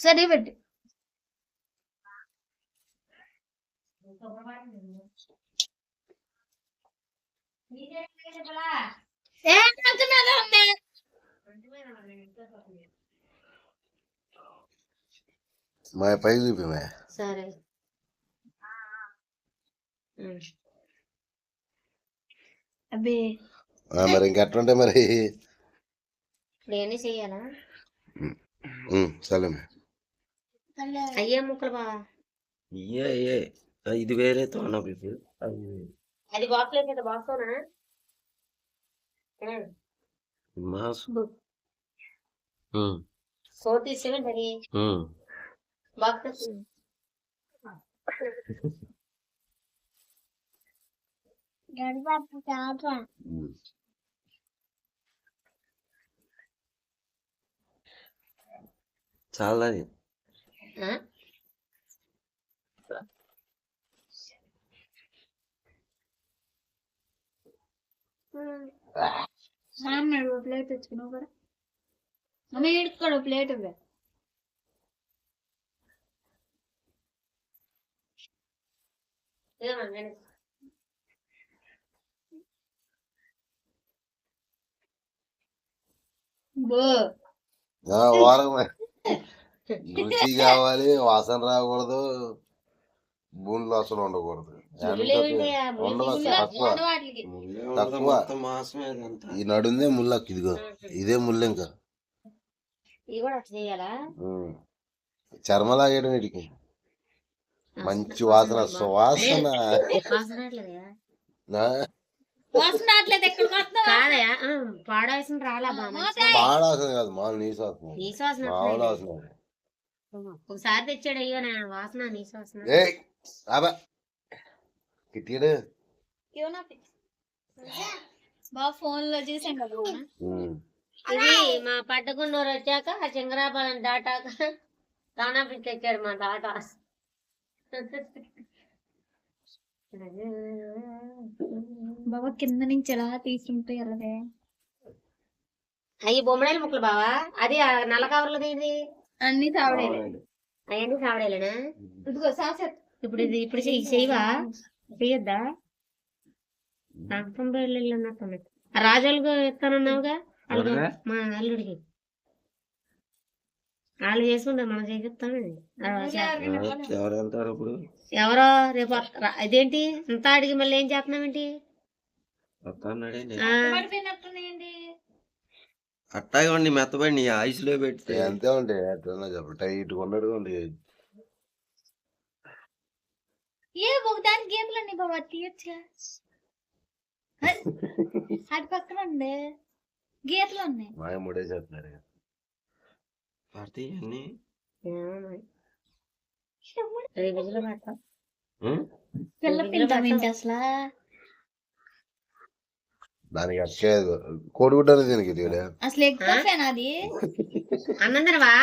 సరే పెట్టి మా పైకి చూపి మా సరే. అబ్బే. ఆ, మరి ఇంకెట్లుంటే మరి. ఇప్పుడు ఏమీ చెయ్యాలా సరే మే అయ్యే! ముక్కలు బావా. ఇయ్యే ఇది వేరే తోన అది బాక్స్లో కదా బాక్స్ లోనా? మాస్. చాలా. నాన్న ప్లేట్ తెచ్చుకున్నావు కూడా మమ్మీ ఇడుకోడు ప్లేట్ ఇవ్వ వారం రుచి కావాలి వాసన రాకూడదు భూమిలో అసలు ఉండకూడదు. తక్కువ. ఈ నడుందే ముళ్ళకి ఇదిగో. ఇదే ముళ్ళు ఇంకా. ఇది కూడా అట్లా చేయాలా? ఉమ్. చర్మ లాగేయడం వీటికి మంచి వాసన సువాసన. వాసన రావట్లేదా? నా? వాసన రావట్లేదు ఎక్కడికి వస్తావా కాదయా ఆ, పాడవాసన రాలా బా మంచిగా. పాడాసన కాదు మామూలు నీ వాసన మామూలు. వాసన. ఒకసారి తెచ్చాడు అయ్యో నా వాసన నీ వాసన అబ్బా కిట్టిడు బాగా ఫోన్లో చూసాం కదా. ఇది మా పట్టకుండూరు వచ్చాక ఆ చింగరాపాలెం దాటాక దానాపి తెచ్చాడు మా తాత బాబా కింద నుంచి ఎలా తీసుకుంటే అలాగే అయ్యి బొమ్మడాయిల ముక్కలు బావా అది నల్ల కవర్లది ఇది అన్ని తావడే అవన్నీ సావడేలేనా ఇదిగో సాసెత్ ఇప్పుడు ఇది ఇప్పుడు చెయ్యి చెయ్యవా? చెయ్యొద్దా? ఆ రాజులకు ఇస్తానన్నావుగా వాళ్ళకి ఎవరుగా? మా అల్లుడికి. వాళ్ళు చేసుకుంటారు మనం చేపిస్తామండి ఎవరు వెళ్తారు ఇప్పుడు? ఎవరో రేపు ఇదేంటి? ఇంత అడిగి మళ్ళీ ఏం చేస్తున్నామేంటి వస్తాడే ఆ, పడిపోయినట్టున్నాయండి అట్టాగే ఉండి మెత్తబడి నీ ఆయుష్లో పెడితే. అంతే ఉంటే ఎట్లన్నా చెప్పు. టైట్ కొన్నట్టుగా ఉంది. ఏ ఒక దాని గేమ్లు అన్ని బాబా తీయచ్చుగా అటు పక్కన ఉండే గీతలు ఉన్నాయి మాయ అన్ని ఏమో. రేపు విజులు పెడతాం. పిల్ల పిల్ల ఏంటి అసలు దానికి అక్కేది అసలు ఎక్కువ అది? అన్నం తినవా?